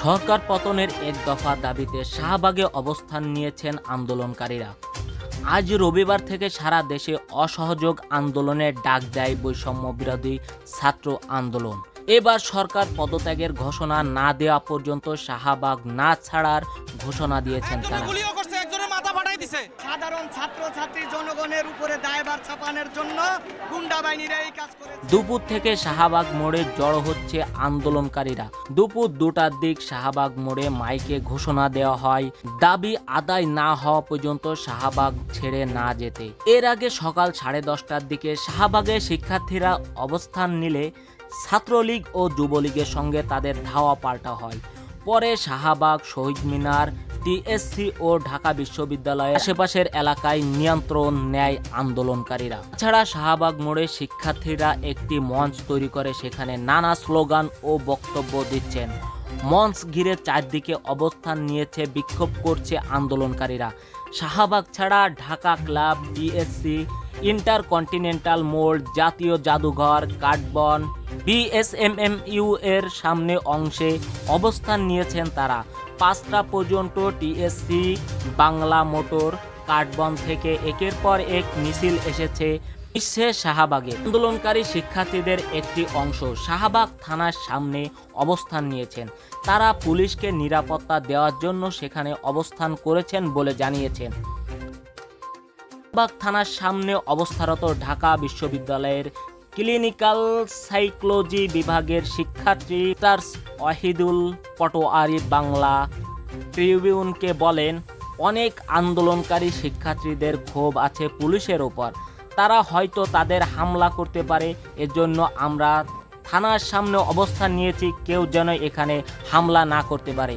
সরকার পতনের এক দফা দাবিতে শাহবাগে অবস্থান নিয়েছেন আন্দোলনকারীরা। আজ রবিবার থেকে সারা দেশে অসহযোগ আন্দোলনের ডাক দেয় বৈষম্য বিরোধী ছাত্র আন্দোলন। এবার সরকার পদত্যাগের ঘোষণা না দেওয়া পর্যন্ত শাহবাগ না ছাড়ার ঘোষণা দিয়েছেন তারা। সাধারণ ছাত্র ছাত্রী জনগণের উপরে দায়ভার চাপানোর জন্য গুন্ডা বাহিনীরা এই কাজ করে দুপুর থেকে শাহবাগ মোড়ে জড়ো হচ্ছে আন্দোলনকারীরা। দুপুর দুটার দিক শাহবাগ মোড়ে মাইকে ঘোষণা দেওয়া হয় দাবি আদায় না হওয়া পর্যন্ত শাহবাগ ছেড়ে না যেতে। এর আগে সকাল সাড়ে দশটার দিকে শাহবাগে শিক্ষার্থীরা অবস্থান নিলে ছাত্রলীগ ও যুবলীগের সঙ্গে তাদের ধাওয়া পাল্টা হয়। পরে শাহবাগ শহীদ মিনার টিএসসি ও ঢাকা বিশ্ববিদ্যালয়ের আশেপাশের এলাকায় নিয়ন্ত্রণ নেয় আন্দোলনকারীরা। ছাড়া শাহবাগ মোড়ে শিক্ষার্থীরা একটি মঞ্চ তৈরি করে, সেখানে নানা স্লোগান ও বক্তব্য দিচ্ছেন। মঞ্চ ঘিরে চারদিকে অবস্থান নিয়েছে, বিক্ষোভ করছে আন্দোলনকারীরা। শাহবাগ ছাড়া ঢাকা ক্লাব টিএসসি ইন্টারকন্টিনেন্টাল মোড় জাতীয় জাদুঘর কাঠবন বিএসএমএমইউ এর সামনে অংশে অবস্থান নিয়েছেন তারা। পাঁচটা পর্যন্ত টিএসসি বাংলা মোটর কাঠবন থেকে একের পর এক মিছিল এসেছে বিশ্বে শাহবাগে। আন্দোলনকারী শিক্ষার্থীদের একটি অংশ শাহবাগ থানার সামনে অবস্থান নিয়েছেন। তারা পুলিশকে নিরাপত্তা দেওয়ার জন্য সেখানে অবস্থান করেছেন বলে জানিয়েছেন। শাহবাগ থানার সামনে অবস্থারত ঢাকা বিশ্ববিদ্যালয়ের ক্লিনিক্যাল সাইকোলজি বিভাগের শিক্ষার্থী টার্স ওয়াহিদুল পটোয়ারি বাংলা ট্রিবিউনকে বলেন, অনেক আন্দোলনকারী শিক্ষার্থীদের ক্ষোভ আছে পুলিশের ওপর। তারা হয়তো তাদের হামলা করতে পারে, এজন্য আমরা থানার সামনে অবস্থান নিয়েছি, কেউ যেন এখানে হামলা না করতে পারে।